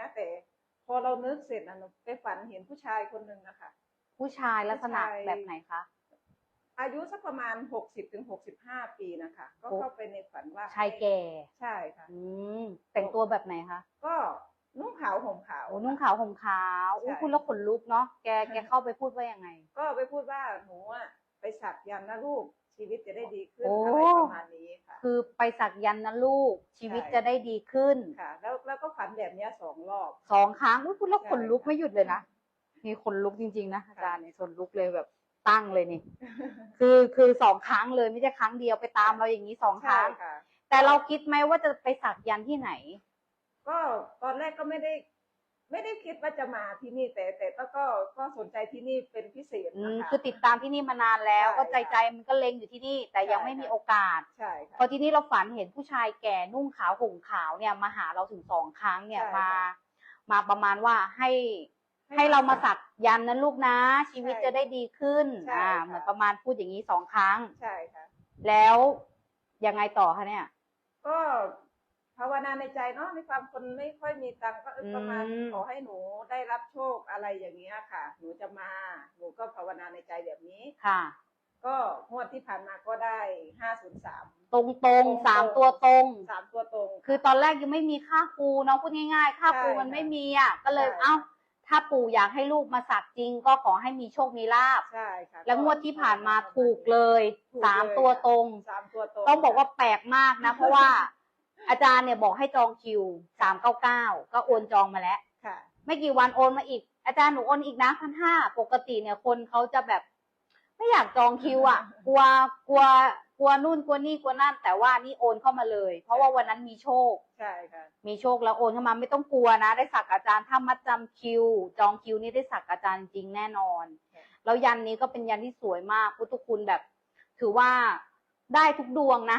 นะแต่พอเรานึกเสร็จนะหนูไปฝันเห็นผู้ชายคนหนึ่งนะคะผู้ชายลักษณะผู้ชาย แบบไหนคะ อายุสักประมาณหกสิบถึงหกสิบห้าปีนะคะ ก็โอ้เข้าไปในฝันว่าชายแก่ใช่ค่ะ อืมแต่งตัวแบบไหนคะก็นุ่งขาวห่มขาว โอ้นุ่งขาวห่มขาวอุ้ยใช่ คุณแล้วขนลุกเนาะแกแกเข้าไปพูดว่ายังไง ก็ไปพูดว่าหนูอะไปสักยันต์นะลูกชีวิตจะได้ดีขึ้นโอ้ อะไรประมาณนี้ค่ะ คือไปสักยันต์นะลูกชีวิตใช่ จะได้ดีขึ้น ค่ะ แล้วแล้วก็ ฝันแบบเนี้ยสองรอบ สองครั้งอุ้ยคุณแล้วใช่ขนลุกค่ะไม่หยุดเลยนะมีขนลุกจริง ๆ นะอาจารย์เนี่ยขนลุกเลยแบบตั้งเลยนี่ คือคือสองครั้งเลยไม่ใช่ครั้งเดียวไปตามเราอย่างนี้สองคใช่รั้งค่ะ แต่เราคิดไหมว่าจะไปสักยันต์ที่ไหน ก็ตอนแรกก็ไม่ได้ ไม่ได้คิดว่าจะมาที่นี่แต่แต่ก็ก็ก็สนใจที่นี่เป็นพิเศษอืนะมคะ คือติดตามที่นี่มานานแล้ว ใช่ก็ใจค่ะใจมันก็เล็งอยู่ที่นี่ แต่ยังใช่ ไม่มีค่ะโอกาส ใช่ค่ะพอทีนี้เราฝันเห็นผู้ชายแก่นุ่งขาวห่มขาวเนี่ยมาหาเราถึงสองครั้งเนี่ยใช่มาค่ะมาประมาณว่าให้ให้ให้เรามามาสัสักกยันต์นั้นลูกนะ ชีวิตใช่จะได้ดีขึ้นใช่อ่าค่ะ เหมือนประมาณพูดอย่างนี้สองครั้ง ใช่ค่ะ แล้วยังไงต่อคะเนี่ย ก็ ภาวนาในใจเนาะในความคนไม่ค่อยมีตังค์ก็เออประมาณอืม ขอให้หนูได้รับโชคอะไรอย่างเงี้ยค่ะ หนูจะมาหนูก็ภาวนาในใจแบบนี้ ค่ะ ก็งวดที่ผ่านมาก็ได้ห้าศูนย์สาม ตรงตรงๆสามตัวตรง สามตัวตรง คือตอนแรกยังไม่มีค่าครูเนาะพูดง่ายๆ ค่าครูใช่มันไม่มีอะ ก็เลยใช่ เอ้า ถ้าปู่อยากให้ลูกมาสักจริง ก็ขอให้มีโชคมีลาบ ใช่ค่ะแล้วงวดที่ผ่านมาถูกเลยถูกสามเลยตัวตรง สามตัวตรง ต้องบอกว่าแปลกมากนะ เพราะว่า อาจารย์เนี่ยบอกให้จองคิวสามเก้าเก้าก็โอนจองมาแล้ว ค่ะ ไม่กี่วันโอนมาอีก อาจารย์หนูโอนอีกนะพันห้าปกติเนี่ยคนเขาจะแบบ ไม่อยากจองคิวอะ กลัวกลัวกลัวนู่นกลัวนี่กลัวนั่น แต่ว่านี่โอนเข้ามาเลย เพราะว่าวันนั้นมีโชค ใช่ค่ะ มีโชคแล้วโอนเข้ามาไม่ต้องกลัวนะ ได้สักอาจารย์ถ้ามัดจำคิว จองคิวนี่ได้สักอาจารย์จริงแน่นอนค่ะแล้วยันนี้ก็เป็นยันที่สวยมากพุทธคุณแบบ ถือว่าได้ทุกดวงนะ